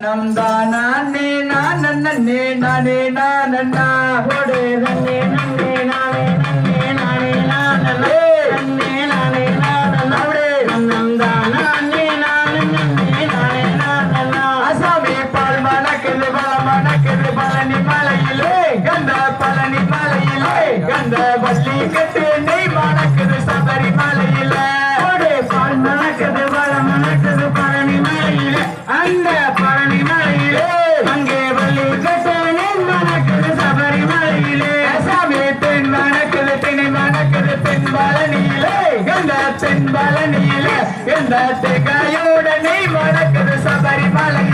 நந்தா நானே நான் நன்னே நானே நான் நன்னா ஓடே நன்னே நன்னே என் பழனியில என் நாட்டு காயோட நீ மணக்குது Sabarimala?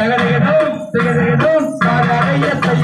Saca el reggaetón, saca el reggaetón, para ella soy